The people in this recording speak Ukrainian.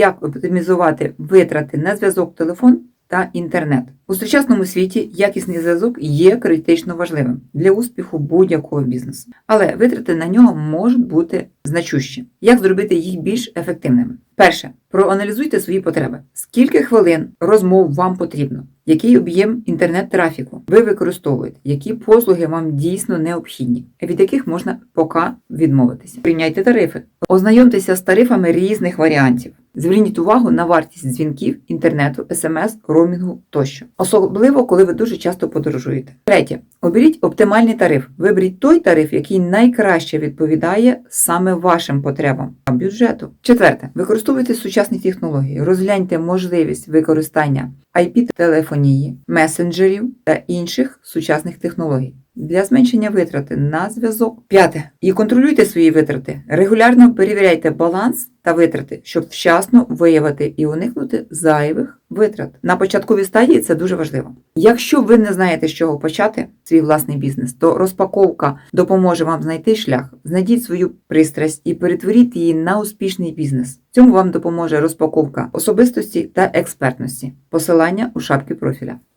як оптимізувати витрати на зв'язок, телефон та інтернет. У сучасному світі якісний зв'язок є критично важливим для успіху будь-якого бізнесу, але витрати на нього можуть бути значущі. Як зробити їх більш ефективними? Перше, проаналізуйте свої потреби. Скільки хвилин розмов вам потрібно? Який об'єм інтернет-трафіку ви використовуєте? Які послуги вам дійсно необхідні, від яких можна поки відмовитися? Прийняйте тарифи, ознайомтеся з тарифами різних варіантів. Зверніть увагу на вартість дзвінків, інтернету, смс, роумінгу тощо, особливо коли ви дуже часто подорожуєте. Третє, оберіть оптимальний тариф. Виберіть той тариф, який найкраще відповідає саме вашим потребам та бюджету. Четверте, використовуйте сучасні технології, розгляньте можливість використання IP-телефонії, месенджерів та інших сучасних технологій. Для зменшення витрати на зв'язок. П'яте. І контролюйте свої витрати. Регулярно перевіряйте баланс та витрати, щоб вчасно виявити і уникнути зайвих витрат. На початковій стадії це дуже важливо. Якщо ви не знаєте, з чого почати свій власний бізнес, то розпаковка допоможе вам знайти шлях. Знайдіть свою пристрасть і перетворіть її на успішний бізнес. Цьому вам допоможе розпаковка особистості та експертності. Посилання у шапці профіля.